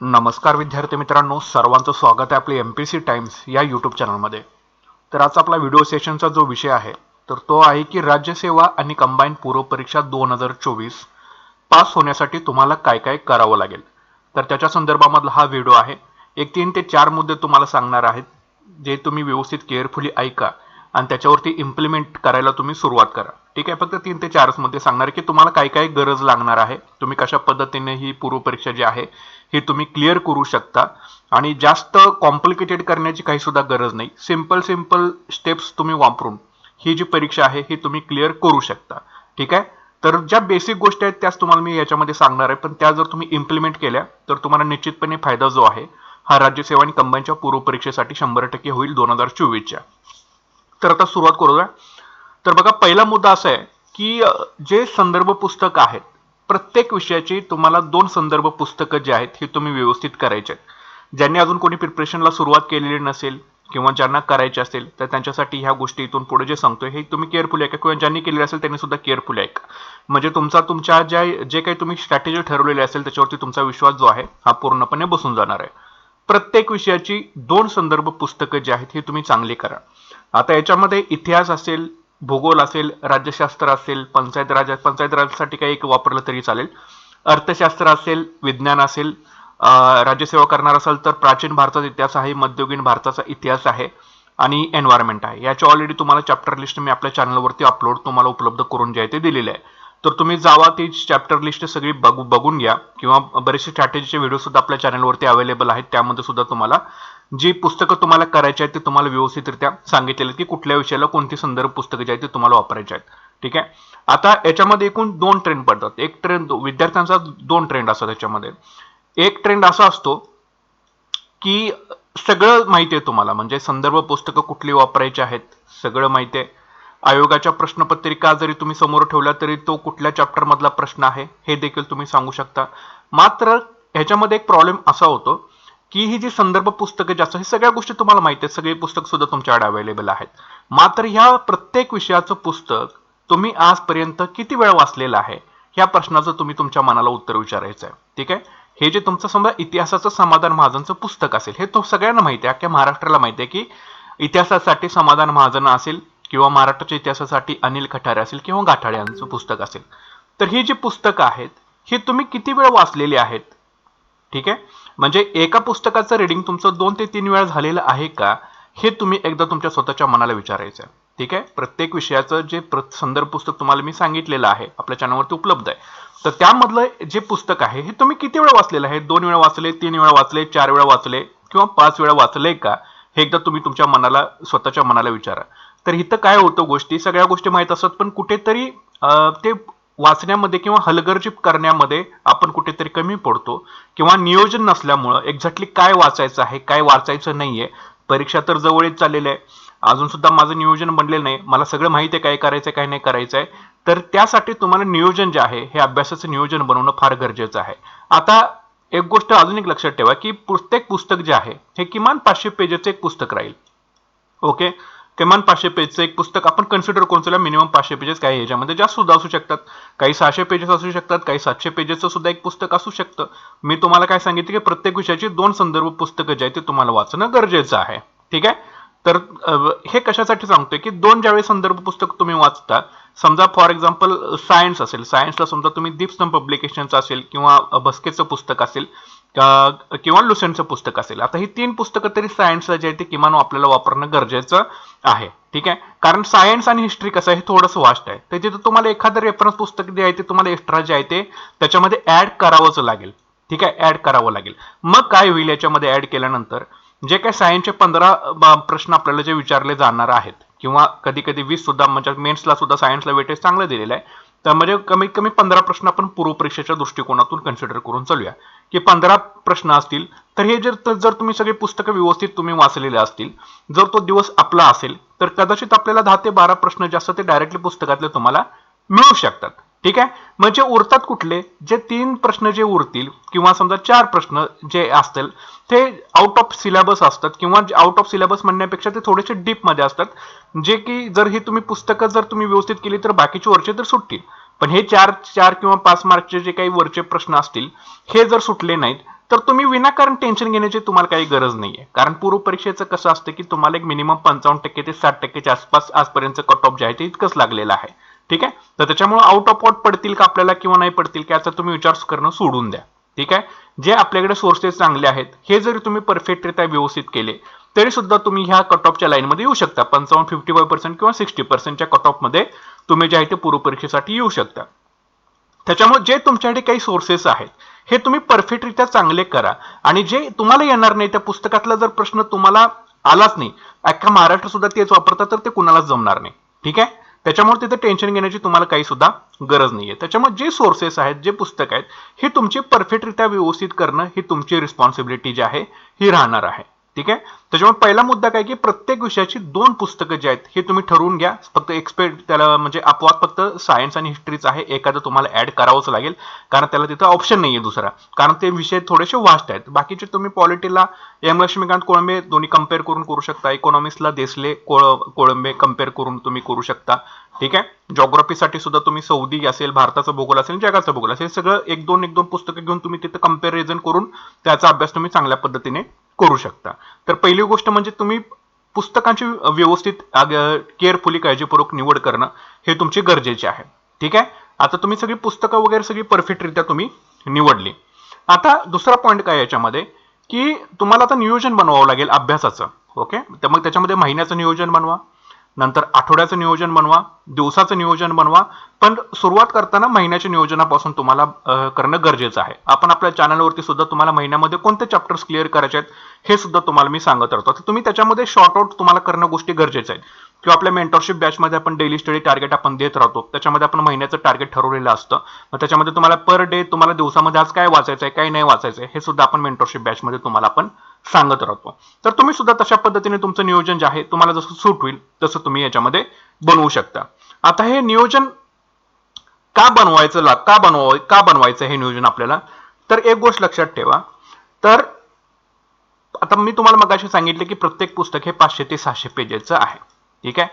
नमस्कार विद्यार्थी मित्रांनो सर्वांचं स्वागत आहे आपले एम पी सी टाइम्स या यूट्यूब चॅनलमध्ये तर आज आपला व्हिडिओ सेशनचा जो विषय आहे तर तो आहे की राज्यसेवा आणि कंबाईन पूर्वपरीक्षा दोन हजार चोवीस पास होण्यासाठी तुम्हाला काय काय करावं लागेल? तर त्याच्या संदर्भामधला हा व्हिडिओ आहे. एक तीन ते चार मुद्दे तुम्हाला सांगणार आहेत जे तुम्ही व्यवस्थित केअरफुली ऐका. आणि त्याच्यावरती इम्प्लिमेंट करायला तुम्ही सुरुवात करा. ठीक आहे? फक्त तीन ते चारच मध्ये सांगणार की तुम्हाला काय काय गरज लागणार आहे. तुम्ही कशा पद्धतीने ही पूर्व परीक्षा जी आहे ही तुम्ही क्लिअर करू शकता. आणि जास्त कॉम्प्लिकेटेड करण्याची काही सुद्धा गरज नाही. सिंपल सिंपल स्टेप्स तुम्ही वापरून ही जी परीक्षा आहे ही तुम्ही क्लिअर करू शकता. ठीक आहे? तर ज्या बेसिक गोष्टी आहेत त्याच तुम्हाला मी याच्यामध्ये सांगणार आहे. पण त्या जर तुम्ही इम्प्लिमेंट केल्या तर तुम्हाला निश्चितपणे फायदा जो आहे हा राज्यसेवा आणि कंबाईनच्या पूर्व परीक्षेसाठी शंभर टक्के होईल दोन हजार चोवीसच्या. तर आता सुरुवात करूया. तर बघा पहिला मुद्दा असा आहे की जे संदर्भ पुस्तक आहेत प्रत्येक विषयाची तुम्हाला दोन संदर्भ पुस्तकं जे आहेत हे तुम्ही व्यवस्थित करायचे आहेत. ज्यांनी अजून कोणी प्रिपरेशनला सुरुवात केलेली नसेल किंवा ज्यांना करायचे असेल तर त्यांच्यासाठी ह्या गोष्टी इथून पुढे जे सांगतोय हे तुम्ही केअरफुल ऐका. किंवा ज्यांनी केलेले असेल त्यांनी सुद्धा केअरफुल ऐका. म्हणजे तुमचा तुमच्या ज्या जे काही तुम्ही स्ट्रॅटेजी ठरवलेली असेल त्याच्यावरती तुमचा विश्वास जो आहे हा पूर्णपणे बसून जाणार आहे. प्रत्येक विषयाची दोन संदर्भ पुस्तकं जी आहेत ही तुम्ही चांगली करा. आता याच्यामध्ये इतिहास असेल भूगोल असेल राज्यशास्त्र असेल पंचायत राज पंचायत राजसाठी काही एक वापरलं तरी चालेल. अर्थशास्त्र असेल विज्ञान असेल राज्यसेवा करणार असाल तर प्राचीन भारताचा इतिहास आहे मध्ययुगीन भारताचा इतिहास आहे आणि एन्व्हायरमेंट आहे. याची ऑलरेडी तुम्हाला चॅप्टर लिस्ट मी आपल्या चॅनलवरती अपलोड तुम्हाला उपलब्ध करून जे आहे ते दिलेले आहे. तर तुम्ही जावा ती चॅप्टर लिस्ट सगळी बघू बघून घ्या. किंवा बरेचसे स्ट्रॅटेजीचे व्हिडिओ सुद्धा आपल्या चॅनलवरती अवेलेबल आहेत. त्यामध्ये सुद्धा तुम्हाला जी पुस्तकं तुम्हाला करायची आहेत ते तुम्हाला व्यवस्थितरित्या सांगितलेलं की कुठल्या विषयाला कोणती संदर्भ पुस्तकं जी आहेत ते तुम्हाला वापरायची आहेत. ठीक आहे? आता याच्यामध्ये एकूण दोन ट्रेंड पडतात. एक ट्रेंड विद्यार्थ्यांचा दोन ट्रेंड असतात याच्यामध्ये. एक ट्रेंड असा असतो की सगळं माहिती आहे तुम्हाला. म्हणजे संदर्भ पुस्तकं कुठली वापरायची आहेत सगळं माहिती आहे. आयोगाच्या प्रश्नपत्रिका जरी तुम्ही समोर ठेवल्या तरी तो कुठल्या चॅप्टरमधला प्रश्न आहे हे देखील तुम्ही सांगू शकता. मात्र ह्याच्यामध्ये एक प्रॉब्लेम असा होतो की ही जी संदर्भ पुस्तकं जास्त हे सगळ्या गोष्टी तुम्हाला माहिती आहेत. सगळी पुस्तक सुद्धा तुमच्याकडे अवेलेबल आहेत. मात्र ह्या प्रत्येक विषयाचं पुस्तक तुम्ही आजपर्यंत किती वेळा वाचलेलं आहे ह्या प्रश्नाचं तुम्ही तुमच्या मनाला उत्तर विचारायचं आहे. ठीक आहे? हे जे तुमचं समजा इतिहासाचं समाधान महाजनचं पुस्तक असेल हे तो सगळ्यांना माहिती आहे. अख्ख्या महाराष्ट्राला माहिती आहे की इतिहासासाठी समाधान महाजन असेल किंवा महाराष्ट्राच्या इतिहासासाठी अनिल खटारे असेल किंवा गाठाळे यांचं पुस्तक असेल तर ही जी पुस्तकं आहेत ही तुम्ही किती वेळ वाचलेली आहेत? ठीक आहे? म्हणजे एका पुस्तकाचं रिडिंग तुमचं दोन ते तीन वेळा झालेलं आहे का? हे तुम्ही एकदा तुमच्या स्वतःच्या मनाला विचारायचं आहे. ठीक आहे? प्रत्येक विषयाचं जे प्र संदर्भ पुस्तक तुम्हाला मी सांगितलेलं आहे आपल्या चॅनलवरती उपलब्ध आहे. तर त्यामधलं जे पुस्तक आहे हे तुम्ही किती वेळा वाचलेलं आहे? दोन वेळा वाचले तीन वेळा वाचले चार वेळा वाचले किंवा पाच वेळा वाचले का? हे एकदा तुम्ही तुमच्या मनाला स्वतःच्या मनाला विचारा. तर इथं काय होतं गोष्टी? सगळ्या गोष्टी माहीत असतात पण कुठेतरी ते वाचण्यामध्ये किंवा हलगर्जी करण्यामध्ये आपण कुठेतरी कमी पडतो. किंवा नियोजन नसल्यामुळं एक्झॅक्टली काय वाचायचं आहे काय वाचायचं नाहीये. परीक्षा तर जवळ येत चाललेली आहे. अजून सुद्धा माझं नियोजन बनलेलं नाही. मला सगळं माहिती आहे काय करायचं काय नाही करायचं आहे तर त्यासाठी तुम्हाला नियोजन जे आहे हे अभ्यासाचं नियोजन बनवणं फार गरजेचं आहे. आता एक गोष्ट अजून एक लक्षात ठेवा की प्रत्येक पुस्तक जे आहे हे किमान पाचशे पेजेचं एक पुस्तक राहील. ओके? किमान पाचशे पेजचं एक पुस्तक आपण कन्सिडर करून चला मिनिमम पाचशे पेजेस काही याच्यामध्ये जास्त सुद्धा असू शकतात. काही सहाशे पेजेस असू शकतात काही सातशे पेजेसचं सुद्धा एक पुस्तक असू शकतं. मी तुम्हाला काय सांगितलं की प्रत्येक विषयाची दोन संदर्भ पुस्तकं जे आहे ते तुम्हाला वाचणं गरजेचं आहे. ठीक आहे? तर हे कशासाठी सांगतोय की दोन ज्यावेळी संदर्भ पुस्तक तुम्ही वाचता समजा फॉर एक्झाम्पल सायन्स असेल. सायन्सला समजा तुम्ही दीपस्तंभ पब्लिकेशनचं असेल किंवा बस्केचं पुस्तक असेल किंवा लुसेंटचं पुस्तक असेल. आता ही तीन पुस्तकं तरी सायन्सला जे आहे ते किमान आपल्याला वापरणं गरजेचं आहे. ठीक आहे? कारण सायन्स आणि हिस्ट्री कसं आहे हे थोडंसं वास्ट आहे. तर तिथं तुम्हाला एखादं रेफरन्स पुस्तक जे आहे ते तुम्हाला एक्स्ट्रा जे आहे ते त्याच्यामध्ये ऍड करावंच लागेल. ठीक आहे? ऍड करावं लागेल. मग काय होईल याच्यामध्ये ऍड केल्यानंतर जे काय सायन्सचे पंधरा प्रश्न आपल्याला जे विचारले जाणार आहेत किंवा कधी कधी वीस सुद्धा म्हणजे मेन्सला सुद्धा सायन्सला वेटेज चांगलं दिलेलं आहे तर म्हणजे कमीत कमी पंधरा प्रश्न आपण पूर्व परीक्षेच्या दृष्टिकोनातून कन्सिडर करून चालूया. की पंधरा प्रश्न असतील तर हे जर जर तुम्ही सगळे पुस्तकं व्यवस्थित तुम्ही वाचलेले असतील जर तो दिवस आपला असेल तर कदाचित आपल्याला दहा ते बारा प्रश्न जे असतात ते डायरेक्टली पुस्तकातले तुम्हाला मिळू शकतात. ठीक आहे? म्हणजे उरतात कुठले? जे तीन प्रश्न जे उरतील किंवा समजा चार प्रश्न जे असतील ते आउट ऑफ सिलेबस असतात किंवा आउट ऑफ सिलेबस म्हणण्यापेक्षा ते थोडेसे डीपमध्ये असतात जे की जर ही तुम्ही पुस्तकं जर तुम्ही व्यवस्थित केली तर बाकीचे वरचे तर सुटतील. पण हे चार चार किंवा पाच मार्कचे जे काही वरचे प्रश्न असतील हे जर सुटले नाहीत तर तुम्ही विनाकारण टेन्शन घेण्याची तुम्हाला काही गरज नाहीये. कारण पूर्व परीक्षेचं कसं असतं की तुम्हाला एक मिनिमम पंचावन्न टक्के ते साठ टक्केच्या आसपास आजपर्यंत कट ऑफ जे आहे ते इतकंच लागलेलं आहे. ठीक आहे? तर त्याच्यामुळे आउट ऑफ आउट पडतील का आपल्याला किंवा नाही पडतील का याचा तुम्ही विचार करणं सोडून द्या. ठीक आहे? जे आपल्याकडे सोर्सेस चांगले आहेत हे जरी तुम्ही परफेक्टरित्या व्यवस्थित केले तरी सुद्धा तुम्ही ह्या कट ऑफच्या लाईनमध्ये येऊ शकता. पंचावन्न फिफ्टी फाय पर्सेंट किंवा सिक्स्टी पर्सेंटच्या कट ऑफमध्ये तुम्ही जे आहे ते पूर्व परीक्षेसाठी येऊ शकता. त्याच्यामुळे जे तुमच्याकडे काही सोर्सेस आहेत हे तुम्ही परफेक्टरित्या चांगले करा. आणि जे तुम्हाला येणार नाही त्या पुस्तकातला जर प्रश्न तुम्हाला आलाच नाही अख्खा महाराष्ट्र सुद्धा तेच वापरतात तर ते कुणालाच जमणार नाही. ठीक आहे? त्याच्यामुळे तिथे टेन्शन घेण्याची तुम्हाला काही सुद्धा गरज नाहीये. त्याच्यामुळे जे सोर्सेस आहेत जे पुस्तक आहेत हे तुमचे परफेक्टरित्या व्यवस्थित करणं ही तुमची रिस्पॉन्सिबिलिटी जी आहे ही राहणार आहे. ठीक आहे? त्याच्यामुळे पहिला मुद्दा काय की प्रत्येक विषयाची दोन पुस्तकं जी आहेत हे तुम्ही ठरवून घ्या. फक्त एक्सपेक्ट त्याला म्हणजे अपवाद फक्त सायन्स आणि हिस्ट्रीच आहे. एखादं तुम्हाला ऍड करावंच लागेल. कारण त्याला तिथं ऑप्शन नाहीये दुसरा. कारण ते विषय थोडेसे वास्ट आहेत. बाकीचे तुम्ही पॉलिटीला एम लक्ष्मीकांत कोळंबे दोन्ही कंपेअर करून करू शकता. इकॉनॉमिक्सला देसले कोळ कोळंबे कंपेअर करून तुम्ही करू शकता. ठीक आहे? जॉग्राफीसाठी सुद्धा तुम्ही सौदी असेल भारताचा भूगोल असेल जगाचा भूगोल असेल सगळं एक दोन एक दोन पुस्तकं घेऊन तुम्ही तिथं कंपॅरिझन करून त्याचा अभ्यास तुम्ही चांगल्या पद्धतीने करू शकता. तर पहिली गोष्ट म्हणजे तुम्ही पुस्तकांची व्यवस्थित केअरफुली काळजीपूर्वक निवड करणं हे तुमची गरजेचे आहे. ठीक आहे? आता तुम्ही सगळी पुस्तकं वगैरे सगळी परफेक्टरित्या तुम्ही निवडली. आता दुसरा पॉईंट काय याच्यामध्ये? की तुम्हाला आता नियोजन बनवावं लागेल अभ्यासाचं. ओके तर मग त्याच्यामध्ये महिन्याचं नियोजन बनवा. नंतर आठवड्याचं नियोजन बनवा दिवसाचं नियोजन बनवा. पण सुरुवात करताना महिन्याच्या नियोजनापासून तुम्हाला करणं गरजेचं आहे. आपण आपल्या चॅनलवरती सुद्धा तुम्हाला महिन्यामध्ये कोणते चॅप्टर्स क्लिअर करायचे आहेत हे सुद्धा तुम्हाला मी सांगत राहतो. तर तुम्ही त्याच्यामध्ये शॉर्ट आउट तुम्हाला करणं गोष्टी गरजेच्या आहेत. किंवा आपल्या मेंटरशिप बॅचमध्ये आपण डेली स्टडी टार्गेट आपण देत राहतो. त्याच्यामध्ये आपण महिन्याचं टार्गेट ठरवलेलं असतं. मग त्याच्यामध्ये तुम्हाला पर डे तुम्हाला दिवसामध्ये आज काय वाचायचं आहे काय नाही वाचायचं आहे हे सुद्धा आपण मेंटरशिप बॅचमध्ये तुम्हाला आपण सांगत राहतो. तर तुम्ही सुद्धा तशा पद्धतीने तुमचं नियोजन जे आहे तुम्हाला जसं सूट होईल तसं तुम्ही याच्यामध्ये बनवू शकता. आता हे नियोजन का बनवायचं ला का बनवाय का बनवायचं हे नियोजन आपल्याला? तर एक गोष्ट लक्षात ठेवा. तर आता मी तुम्हाला मगाशी सांगितले की प्रत्येक पुस्तक हे पाचशे ते सहाशे पेजेसचं आहे. ठीक आहे?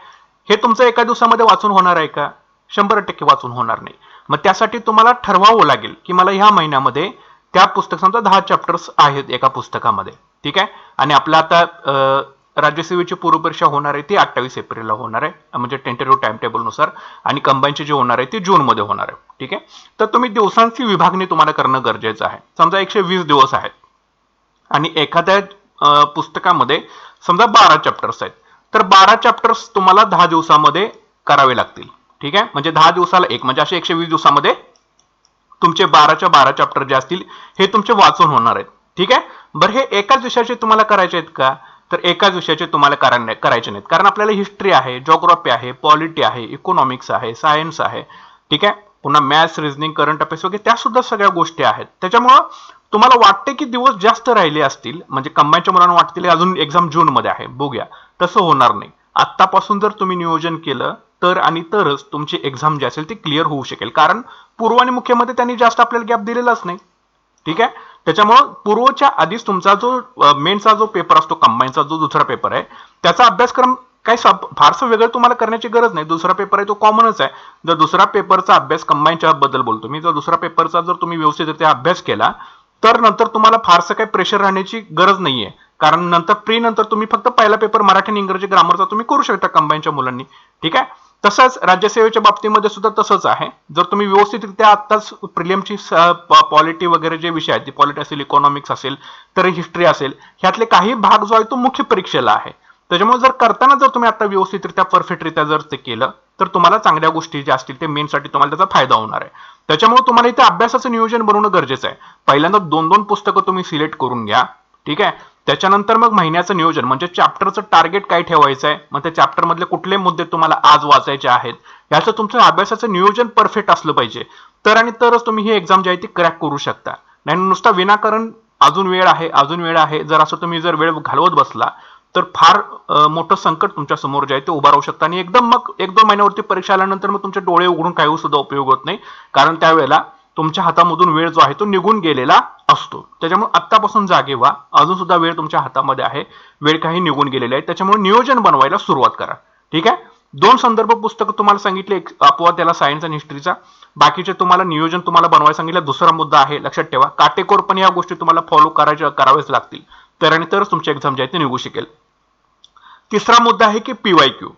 हे तुमचं एका दिवसामध्ये वाचून होणार आहे का? शंभर टक्के वाचून होणार नाही. मग त्यासाठी तुम्हाला ठरवावं लागेल की मला ह्या महिन्यामध्ये त्या पुस्तक समजा दहा चॅप्टर्स आहेत एका पुस्तकामध्ये. ठीक आहे? आणि आपलं आता राज्यसेवेची पूर्वपरीक्षा होणार आहे ती अठ्ठावीस एप्रिलला होणार आहे म्हणजे टेंटेटिव्ह टाइम टेबलनुसार आणि कंबाईनचे जे होणार आहे ते जूनमध्ये होणार आहे. ठीक आहे? तर तुम्ही दिवसांची विभागणी तुम्हाला करणं गरजेचं आहे. समजा एकशे वीस दिवस आहेत. आणि एखाद्या पुस्तकामध्ये समजा बारा चॅप्टर्स आहेत. तर बारा चॅप्टर्स तुम्हाला दहा दिवसामध्ये करावे लागतील. ठीक आहे? म्हणजे दहा दिवसाला एक म्हणजे असे एकशे वीस दिवसामध्ये तुमचे बाराच्या बारा चॅप्टर जे असतील हे तुमचे वाचून होणार आहेत. ठीक आहे? बरं हे एकाच विषयाचे तुम्हाला करायचे आहेत का? तर एकाच विषयाचे तुम्हाला करायचे नाहीत. कारण आपल्याला हिस्ट्री आहे जॉग्रॉफी आहे पॉलिटी आहे इकॉनॉमिक्स आहे सायन्स आहे. ठीक आहे? पुन्हा मॅथ्स रिझनिंग करंट अफेअर्स वगैरे त्या सुद्धा सगळ्या गोष्टी आहेत. त्याच्यामुळं तुम्हाला वाटते की दिवस जास्त राहिले असतील म्हणजे कंबाईनच्या मुलांना वाटतील अजून एक्झाम जून मध्ये आहे. बघूया. तसं होणार नाही. आत्तापासून जर तुम्ही नियोजन केलं तर आणि तरच तुमची एक्झाम जी असेल ती क्लिअर होऊ शकेल. कारण पूर्व आणि मुख्यमध्ये त्यांनी जास्त आपल्याला गॅप दिलेलाच नाही. ठीक आहे? त्याच्यामुळं पूर्वच्या आधीच तुमचा जो मेनचा जो पेपर असतो कंबाईनचा जो दुसरा पेपर आहे त्याचा अभ्यासक्रम काही फारसं वेगळं तुम्हाला करण्याची गरज नाही. दुसरा पेपर आहे तो कॉमनच आहे. जर दुसरा पेपरचा अभ्यास कंबाईनच्या बद्दल बोलतो. मी जर दुसरा पेपरचा जर तुम्ही व्यवस्थितरित्या अभ्यास केला तर नंतर तुम्हाला फारसं काही प्रेशर राहण्याची गरज नाहीये. कारण नंतर प्री नंतर तुम्ही फक्त पहिला पेपर मराठी आणि इंग्रजी ग्रामरचा तुम्ही करू शकता कंबाईनच्या मुलांनी. ठीक आहे? तसंच राज्यसेवेच्या बाबतीमध्ये सुद्धा तसंच आहे. जर तुम्ही व्यवस्थितरित्या आत्ताच प्रिलियमची पॉलिटी वगैरे जे विषय आहेत पॉलिटी असेल इकॉनॉमिक्स असेल तर हिस्ट्री असेल ह्यातले काही भाग जो आहे तो मुख्य परीक्षेला आहे. त्याच्यामुळे जर करताना जर तुम्ही आता व्यवस्थितरित्या परफेक्टरित्या जर ते केलं तर तुम्हाला चांगल्या गोष्टी ज्या असतील ते मेनसाठी तुम्हाला त्याचा फायदा होणार आहे. त्याच्यामुळे तुम्हाला इथे अभ्यासाचं नियोजन बनवणं गरजेचं आहे. पहिल्यांदा दोन दोन पुस्तकं तुम्ही सिलेक्ट करून घ्या. ठीक आहे? त्याच्यानंतर मग महिन्याचं नियोजन म्हणजे चॅप्टरचं टार्गेट काय ठेवायचं आहे मग त्या चॅप्टरमधले कुठले मुद्दे तुम्हाला आज वाचायचे आहेत? याचं तुमचं अभ्यासाचं नियोजन परफेक्ट असलं पाहिजे. तर आणि तरच तुम्ही ही एक्झाम जी आहे ती क्रॅक करू शकता. नाही नुसता विनाकारण अजून वेळ आहे अजून वेळ आहे. जर असं तुम्ही जर वेळ घालवत बसला तर फार मोठं संकट तुमच्यासमोर जे आहे ते उभा राहू शकतं. आणि एकदम मग एक दोन महिन्यावरती परीक्षा आल्यानंतर मग तुमचे डोळे उघडून काही सुद्धा उपयोग होत नाही. कारण त्यावेळेला तुमच्या हातामधून वेळ जो आहे तो निघून गेलेला असतो. त्याच्यामुळे आत्तापासून जागे व्हा. अजून सुद्धा वेळ तुमच्या हातामध्ये आहे. वेळ काही निघून गेलेला आहे. त्याच्यामुळे नियोजन बनवायला सुरुवात करा. ठीक आहे? दोन संदर्भ पुस्तकं तुम्हाला सांगितले. एक अपवाद त्याला सायन्स आणि हिस्ट्रीचा बाकीचे तुम्हाला नियोजन तुम्हाला बनवायला सांगितलं. दुसरा मुद्दा आहे लक्षात ठेवा. काटेकोरपणे या गोष्टी तुम्हाला फॉलो करायच्या करावेच लागतील. तर आणि तरच तुमची एक्झाम जी आहे ती निघू शकेल. तिसरा मुद्दा आहे की पीवाय क्यू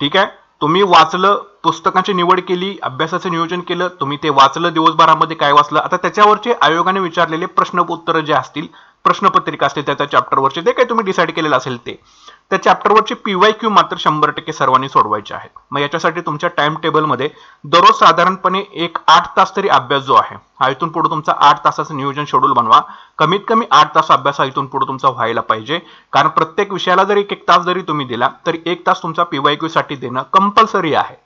ठीक आहे? तुम्ही वाचलं पुस्तकांची निवड केली अभ्यासाचं नियोजन केलं तुम्ही ते वाचलं दिवसभरामध्ये काय वाचलं? आता त्याच्यावरचे आयोगाने विचारलेले प्रश्न उत्तर जे असतील प्रश्नपत्रिका असतील त्याच्या चॅप्टरवरचे ते काही तुम्ही डिसाईड केलेलं असेल ते त्या चॅप्टरवरचे पीवाय क्यू मात्र शंभर टक्के सर्वांनी सोडवायचे आहेत. मग याच्यासाठी तुमच्या टाइम टेबलमध्ये दररोज साधारणपणे एक आठ तास तरी अभ्यास जो आहे हा इथून पुढे तुमचा आठ तासाचं नियोजन शेड्यूल बनवा. कमीत कमी आठ तास अभ्यास हा इथून पुढे तुमचा व्हायला पाहिजे. कारण प्रत्येक विषयाला जरी एक एक तास जरी तुम्ही दिला तरी एक तास तुमचा पीवाय क्यू साठी देणं कंपल्सरी आहे.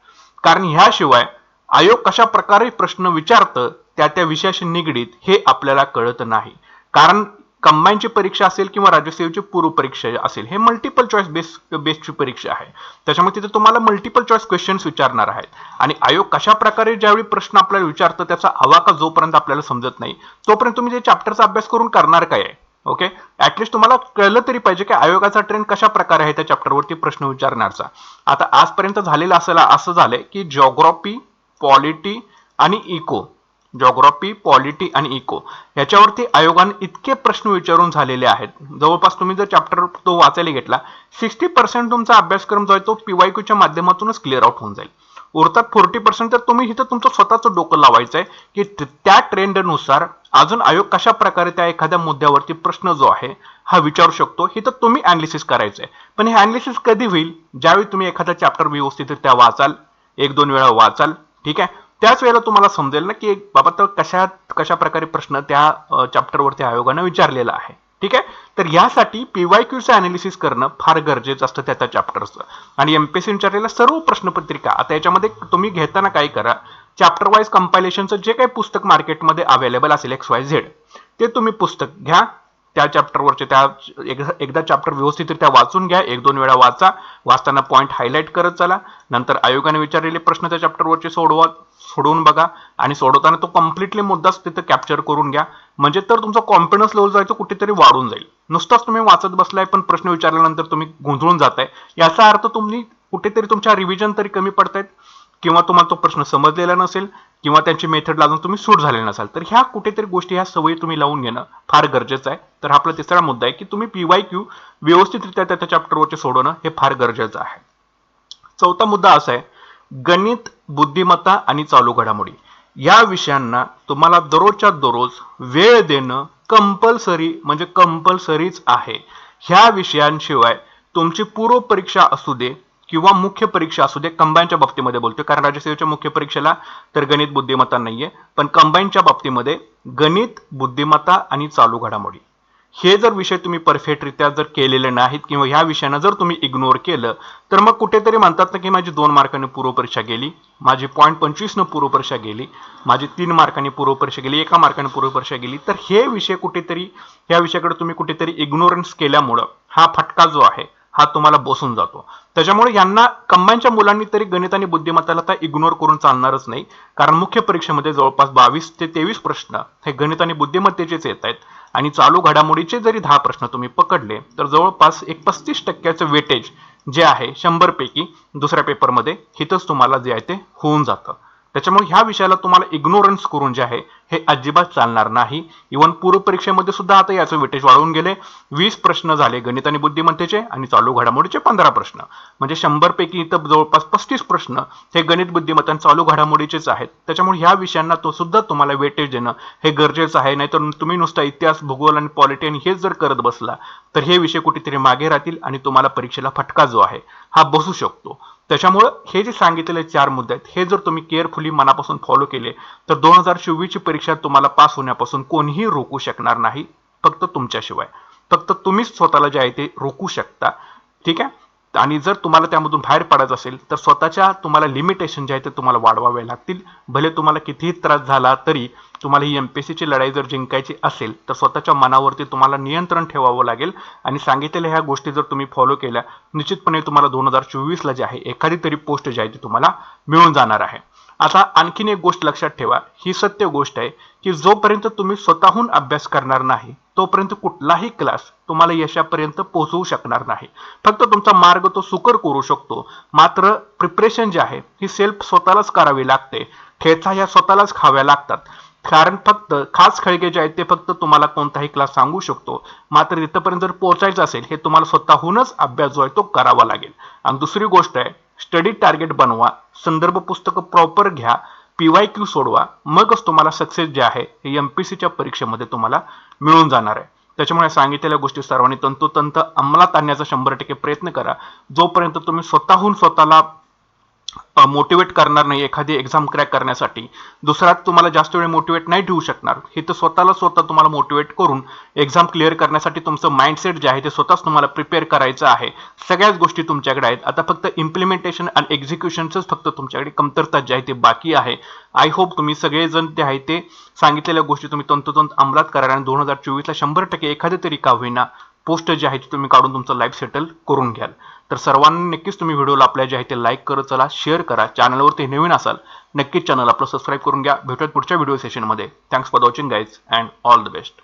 कारण ह्याशिवाय आयोग कशा प्रकारे प्रश्न विचारतं त्या त्या विषयाशी निगडीत हे आपल्याला कळत नाही. कारण कंबाईनची परीक्षा असेल किंवा राज्यसेवेची पूर्व परीक्षा असेल हे मल्टिपल चॉईस बेस बेसची परीक्षा आहे. त्याच्यामुळे तिथे तुम्हाला मल्टिपल चॉईस क्वेश्चन्स विचारणार आहेत. आणि आयोग कशा प्रकारे ज्यावेळी प्रश्न आपल्याला विचारतं त्याचा आवाका जोपर्यंत आपल्याला समजत नाही तोपर्यंत तुम्ही जे चॅप्टरचा अभ्यास करून करणार काय आहे? ओके ऍटलिस्ट तुम्हाला कळलं तरी पाहिजे की आयोगाचा ट्रेंड कशा प्रकारे आहे त्या चॅप्टरवरती प्रश्न विचारण्याचा. आता आजपर्यंत झालेलं असेल असं झालंय की जॉग्रॉफी पॉलिटी आणि इको जॉग्रॉफी पॉलिटी आणि इको याच्यावरती आयोगाने इतके प्रश्न विचारून झालेले आहेत. जवळपास तुम्ही जर चॅप्टर तो वाचायला घेतला सिक्स्टी पर्सेंट तुमचा अभ्यासक्रम जो आहे तो पीवायक्यूच्या माध्यमातूनच क्लिअर आउट होऊन जाईल. उरतात फोर्टी पर्सेंट तर तुम्ही इथं तुमचं स्वतःचं डोकं लावायचं आहे की त्या ट्रेंडनुसार अजून आयोग कशा प्रकारे त्या एखाद्या मुद्द्यावरती प्रश्न जो आहे हा विचारू शकतो. हे तर तुम्ही अनालिसिस करायचं आहे पण हे अनालिसिस कधी होईल? ज्यावेळी तुम्ही एखादा चॅप्टर व्यवस्थित त्या वाचाल एक दोन वेळा वाचाल ठीक आहे? त्याच वेळेला तुम्हाला समजेल ना की बाबा तर कशा कशा प्रकारे प्रश्न त्या चॅप्टरवरती आयोगानं विचारलेला आहे. ठीक आहे? तर यासाठी पीवाय क्यूचं अनालिसिस करणं फार गरजेचं असतं त्या त्या चॅप्टरचं आणि एमपीएससी विचारलेल्या सर्व प्रश्नपत्रिका आता याच्यामध्ये तुम्ही घेताना काय करा चॅप्टर वाईज कंपायलेशनचं जे काही पुस्तक मार्केटमध्ये अवेलेबल असेल एक्स वाय झेड ते तुम्ही पुस्तक घ्या त्या चॅप्टरवरचे त्या एकदा चॅप्टर व्यवस्थितरित्या वाचून घ्या एक दोन वेळा वाचा. वाचताना पॉईंट हायलाईट करत चला. नंतर आयोगाने विचारलेले प्रश्न त्या चॅप्टरवरचे सोडवा सोडवून बघा. आणि सोडवताना तो कम्प्लिटली मुद्दाच तिथं कॅप्चर करून घ्या. म्हणजे तर तुमचा कॉन्फिडन्स लेवल जायचं कुठेतरी वाढून जाईल. नुसताच तुम्ही वाचत बसलाय पण प्रश्न विचारल्यानंतर तुम्ही गोंधळून जाताय. याचा अर्थ तुम्ही कुठेतरी तुमच्या रिव्हिजन तरी कमी पडतायत. किंवा तुम्हाला तो प्रश्न समजलेला नसेल किंवा त्यांची मेथड लागून तुम्ही सूट झाले नसाल तर ह्या कुठेतरी गोष्टी ह्या सवयी तुम्ही लावून घेणं फार गरजेचं आहे. तर आपला तिसरा मुद्दा आहे की तुम्ही पीवाय क्यू व्यवस्थितरित्या त्या चॅप्टरवरचे सोडवणं हे फार गरजेचं आहे. चौथा मुद्दा असा आहे गणित बुद्धिमत्ता आणि चालू घडामोडी. या विषयांना तुम्हाला दररोजच्या दररोज वेळ देणं कंपल्सरी म्हणजे कंपल्सरीच आहे. ह्या विषयांशिवाय तुमची पूर्व परीक्षा असू दे किंवा मुख्य परीक्षा असू दे कंबाईनच्या बाबतीमध्ये बोलतोय. कारण राज्यसेवेच्या मुख्य परीक्षेला तर गणित बुद्धिमत्ता नाहीये. पण कंबाईनच्या बाबतीमध्ये गणित बुद्धिमत्ता आणि चालू घडामोडी. हे जर विषय तुम्ही परफेक्टरित्या जर केलेले नाहीत किंवा ह्या विषयानं जर तुम्ही इग्नोर केलं तर मग कुठेतरी म्हणतात ना की माझी दोन मार्कांनी पूर्वपरीक्षा गेली माझी पॉईंट पंचवीसनं पूर्वपरीक्षा गेली माझी तीन मार्कांनी पूर्वपरीक्षा गेली एका मार्काने पूर्वपरीक्षा गेली तर हे विषय कुठेतरी ह्या विषयाकडे तुम्ही कुठेतरी इग्नोरन्स केल्यामुळं हा फटका जो आहे हा तुम्हाला बसून जातो. त्याच्यामुळे यांना कंबाईनच्या मुलांनी तरी गणित आणि बुद्धिमत्ताला तर इग्नोर करून चालणारच नाही. कारण मुख्य परीक्षेमध्ये जवळपास बावीस ते तेवीस प्रश्न हे गणित आणि बुद्धिमत्तेचेच येत आहेत. आणि चालू घडामोडीचे जरी दहा प्रश्न तुम्ही पकडले तर जवळपास एक पस्तीस टक्क्याचं वेटेज जे आहे शंभरपैकी दुसऱ्या पेपरमध्ये हिथंच तुम्हाला जे आहे ते होऊन जातं. त्याच्यामुळे ह्या विषयाला तुम्हाला इग्नोरन्स करून जे आहे हे अजिबात चालणार नाही. इव्हन पूर्व परीक्षेमध्ये सुद्धा आता याचं वेटेज वाढवून गेले. वीस प्रश्न झाले गणित आणि बुद्धिमत्तेचे आणि चालू घडामोडीचे पंधरा प्रश्न. म्हणजे शंभरपैकी इथं जवळपास पस्तीस प्रश्न हे गणित बुद्धिमत्ता आणि चालू घडामोडीचेच आहेत. त्याच्यामुळे ह्या विषयांना तो सुद्धा तुम्हाला वेटेज देणं हे गरजेचं आहे. नाहीतर तुम्ही नुसता इतिहास भूगोल आणि पॉलिटिन हेच जर करत बसला तर हे विषय कुठेतरी मागे राहतील आणि तुम्हाला परीक्षेला फटका जो आहे हा बसू शकतो. त्याच्यामुळं हे जे सांगितलेले चार मुद्दे आहेत हे जर तुम्ही केअरफुली मनापासून फॉलो केले तर दोन हजार चोवीसची परीक्षा तुम्हाला पास होण्यापासून कोणीही रोखू शकणार नाही फक्त तुमच्याशिवाय. फक्त तुम्हीच स्वतःला जे आहे ते रोखू शकता. ठीक आहे? आणि जर तुम्हाला त्यामधून बाहेर पडायचं असेल तर स्वतःच्या तुम्हाला लिमिटेशन जे आहे ते तुम्हाला वाढवावे लागतील. भले तुम्हाला कितीही त्रास झाला तरी तुम्हाला ही एमपीएससीची लढाई जर जिंकायची असेल तर स्वतःच्या मनावरती तुम्हाला नियंत्रण ठेवावं लागेल. आणि सांगितलेल्या ह्या गोष्टी जर तुम्ही फॉलो केल्या निश्चितपणे तुम्हाला दोन हजार चोवीसला जे आहे एखादी तरी पोस्ट जी आहे ती तुम्हाला मिळून जाणार आहे. आता आणखीन एक गोष्ट लक्षात ठेवा. ही सत्य गोष्ट आहे की जोपर्यंत तुम्ही स्वतःहून अभ्यास करणार नाही तोपर्यंत कुठलाही क्लास तुम्हाला यशापर्यंत पोहोचवू शकणार नाही. फक्त तुमचा मार्ग तो सुकर करू शकतो. मात्र प्रिपरेशन जे आहे ही सेल्फ स्वतःलाच करावी लागते. ठेचा ह्या स्वतःलाच खाव्या लागतात. कारण फक्त खास खळगे जे आहेत ते फक्त तुम्हाला कोणताही क्लास सांगू शकतो. मात्र तिथपर्यंत जर पोहोचायचं असेल हे तुम्हाला स्वतःहूनच अभ्यास जो आहे तो करावा लागेल. आणि दुसरी गोष्ट आहे स्टडी टार्गेट बनवा संदर्भ पुस्तकं प्रॉपर घ्या पीवाय क्यू सोडवा मगच तुम्हाला सक्सेस जे आहे हे एम पी सीच्या परीक्षेमध्ये तुम्हाला मिळून जाणार आहे. त्याच्यामुळे सांगितलेल्या गोष्टी सर्वांनी तंतोतंत अंमलात आणण्याचा शंभर टक्के प्रयत्न करा. जोपर्यंत तुम्ही स्वतःहून स्वतःला मोटिवेट करणार नाही एखादी एक्झाम क्रॅक करण्यासाठी. दुसरा तुम्हाला जास्त वेळ मोटिवेट नाही ठेवू शकणार. हे तर स्वतःला स्वतः तुम्हाला मोटिवेट करून एक्झाम क्लिअर करण्यासाठी तुमचं माइंडसेट जे आहे ते स्वतःच तुम्हाला प्रिपेअर करायचं आहे. सगळ्याच गोष्टी तुमच्याकडे आहेत. आता फक्त इम्प्लिमेंटेशन आणि एक्झिक्युशनचंच फक्त तुमच्याकडे कमतरता जे आहे ते बाकी आहे. आय होप तुम्ही सगळेजण जे आहे ते सांगितलेल्या गोष्टी तुम्ही तंतोतंत अंमलात करा आणि दोन हजार चोवीसला शंभर टक्के एखाद्या तरी का होईना पोस्ट जे आहे ती तुम्ही काढून तुमचं लाईफ सेटल करून घ्याल. तर सर्वांनी नक्कीच तुम्ही व्हिडिओला आपल्या जे आहे ते लाईक करत चला शेअर करा चॅनलवरती नवीन असाल नक्कीच चॅनल आपलं सबस्क्राईब करून घ्या. भेटूयात पुढच्या व्हिडिओ सेशनमध्ये thanks for watching guys and all the best